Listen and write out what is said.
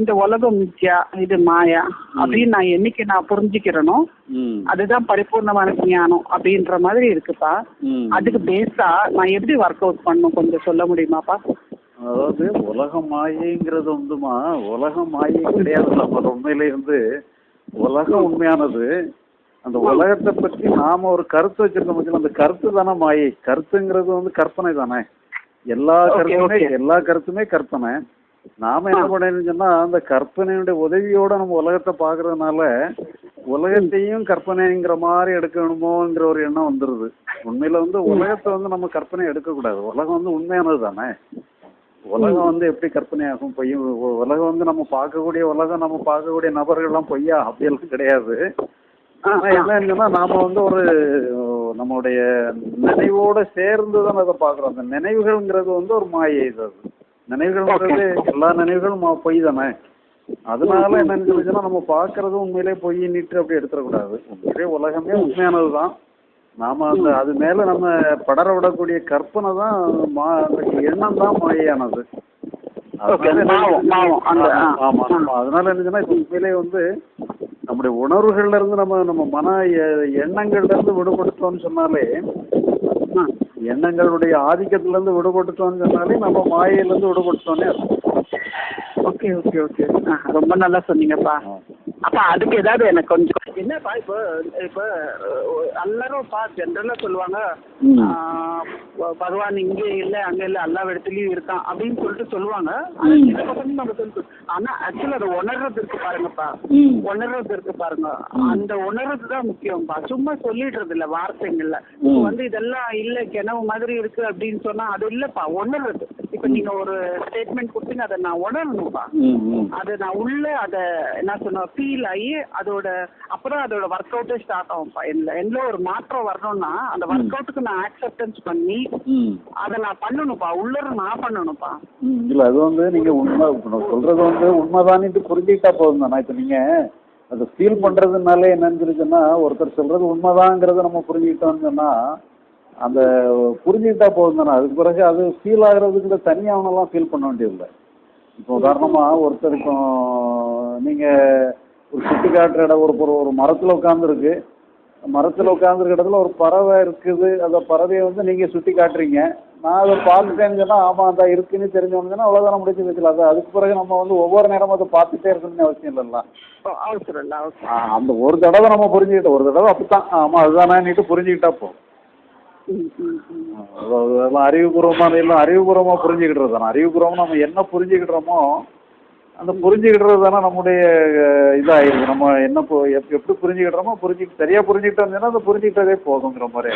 இந்த உலகம் மித்யா இது மாயா அப்படின்னு நான் என்னைக்கு நான் புரிஞ்சுக்கிறேனோ அதுதான் பரிபூர்ணமான ஞானம் அப்படின்ற மாதிரி இருக்குப்பா. அதுக்கு பேஸா நான் எப்படி ஒர்க் அவுட் பண்ணும் கொஞ்சம் சொல்ல முடியுமாப்பா? அதாவது உலக மாயைங்கிறது வந்துமா உலக மாயை கிடையாது நம்ம உண்மையிலே வந்து உலகம் உண்மையானது. அந்த உலகத்தை பற்றி நாம ஒரு கருத்து வச்சிருக்கோம் அந்த கருத்து தானே மாயை. கருத்துங்கிறது வந்து கற்பனை தானே. எல்லா கருத்துமே. எல்லா கருத்துமே கற்பனை. நாம என்ன ஆ. பண்ணணும்னு சொன்னா அந்த கற்பனையுடைய உதவியோட நம்ம உலகத்தை பாக்குறதுனால உலகத்தையும் கற்பனைங்கிற மாதிரி எடுக்கணுமோங்கிற ஒரு எண்ணம் வந்துருது. உண்மையில வந்து உலகத்தை வந்து நம்ம கற்பனை எடுக்கக்கூடாது. உலகம் வந்து உண்மையானது தானே? உலகம் வந்து எப்படி கற்பனையாகும்? பொய் உலகம் வந்து நம்ம பார்க்கக்கூடிய உலகம் நம்ம பார்க்கக்கூடிய நபர்கள்லாம் பொய்யா? அப்படியெல்லாம் கிடையாது. ஆனா என்னன்னு நாம வந்து ஒரு நம்மளுடைய நினைவோட சேர்ந்து தான் அதை பாக்குறோம் அந்த நினைவுகள்ங்கிறது வந்து ஒரு மாயை இது அது. நினைவுகள்ங்கிறது எல்லா நினைவுகளும் பொய் தானே? அதனால என்னன்னு சொல்லிச்சுன்னா நம்ம பாக்குறது உண்மையிலே பொய் நீட்டு அப்படி எடுத்துடக்கூடாது. உண்மையிலே உலகமே உண்மையானது தான். நாம அந்த அது மேல நம்ம படர விடக்கூடிய கற்பனை தான் மா எண்ணம் தான் மாயானது அதனால என்ன என்னச்சுன்னா இப்ப உண்மையிலே வந்து நம்முடைய உணர்வுகள்ல இருந்து நம்ம நம்ம மன எண்ணங்கள்ல இருந்து விடுபடுத்தோம்னு சொன்னாலே. எண்ணங்களுடைய ஆதிக்கத்துல இருந்து விடுபட்டுட்டோம்னு சொன்னாலே நம்ம மாயையில இருந்து விடுபட்டுட்டோன்னே அர்த்தம். Okay okay okay. ஆ, ரொம்ப நல்லா சொன்னீங்கப்பா. அப்ப அதுக்கு ஏதாவது எனக்கு கொஞ்சம் என்னப்பா இப்போ இப்போ எல்லாரும் பா ஜென்ரலா சொல்லுவாங்க. பகவான் இங்க இல்ல அங்க இல்ல எல்லா இடத்துலயும் இருக்கான் அப்படின்னு சொல்லிட்டு சொல்லுவாங்க. ஆனா ஆக்சுவலா அதை உணர்றது இருக்கு பாருங்கப்பா. உணர்றது இருக்கு பாருங்க. அந்த உணர்றது தான் முக்கியம்ப்பா சும்மா சொல்லிடுறது இல்ல வார்த்தைங்கள்ல. வந்து இதெல்லாம் இல்ல கிணவு மாதிரி இருக்கு அப்படின்னு சொன்னா அது இல்லப்பா உணர்றது. இப்ப நீங்க ஒரு ஸ்டேட்மெண்ட் கொடுத்தீங்க அதை நான் உணரணும்ப்பா. அது நான் உள்ள அத என்ன சொன்ன ஃபீல் ஆகி அதோட அப்புறம் அதோட ஒர்க் அவுட்டே ஸ்டார்ட் ஆகும்ப்பா என்ன என்ன ஒரு மாற்றம் வரணும்னா அந்த ஒர்க் அவுட்டுக்கு நான் அக்செப்டன்ஸ் பண்ணி. அதை நான் பண்ணணும்ப்பா உள்ளர நான் பண்ணணும்ப்பா இல்ல அது வந்து நீங்க உண்மை சொல்றது வந்து உண்மைதானிட்டு புரிஞ்சுக்கிட்டா போதும் தானே இப்ப நீங்க அதை ஃபீல் பண்றதுனால என்னன்னு சொல்லிச்சுன்னா ஒருத்தர் சொல்றது உண்மைதாங்கிறத நம்ம புரிஞ்சுக்கிட்டோம்னு சொன்னா அந்த புரிஞ்சுக்கிட்டா போதும் தானே அதுக்கு பிறகு அது ஃபீல் ஆகுறதுக்கு தனியாக அவனெல்லாம் ஃபீல் பண்ண வேண்டியதில்லை. இப்போ உதாரணமா ஒருத்தர் இப்போ நீங்க ஒரு சுட்டி காட்டுற இடம் ஒரு ஒரு- ஒரு மரத்துல உட்காந்துருக்கு மரத்துல உட்காந்துருக்க இடத்துல ஒரு பறவை இருக்குது. அந்த பறவையை வந்து நீங்க சுட்டி காட்டுறீங்க. நான் அதை பார்த்துட்டேன்னு சொன்னா ஆமா அந்த இருக்குன்னு தெரிஞ்சவங்கன்னா அவ்வளவுதான் முடிச்சு வச்சுக்கலாம் அது அதுக்கு பிறகு நம்ம வந்து ஒவ்வொரு நேரமும் அதை பார்த்துட்டே இருக்கணும்னு அவசியம் இல்லைல்ல. ஓ, அவசரம் இல்லை அந்த ஒரு தடவை நம்ம புரிஞ்சுக்கிட்டோம். ஒரு தடவை அப்படித்தான். ஆமா அதுதானேன்னுட்டு புரிஞ்சுக்கிட்டா போதும். அதாவது அதெல்லாம் அறிவுபூர்வமாக எல்லாம் அறிவுபூர்வமாக புரிஞ்சுக்கிட்டுறது தானே. அறிவுபூர்வமாக நம்ம என்ன புரிஞ்சுக்கிட்டுறோமோ அந்த புரிஞ்சுக்கிட்டுறது தானே நம்முடைய இதாகிருக்கு நம்ம என்ன பு- எப்- எப்படி புரிஞ்சுக்கிட்டுறோமோ புரிஞ்சு சரியாக புரிஞ்சுக்கிட்டோம்னா அந்த புரிஞ்சுக்கிட்டதே போதுங்கிற மாதிரி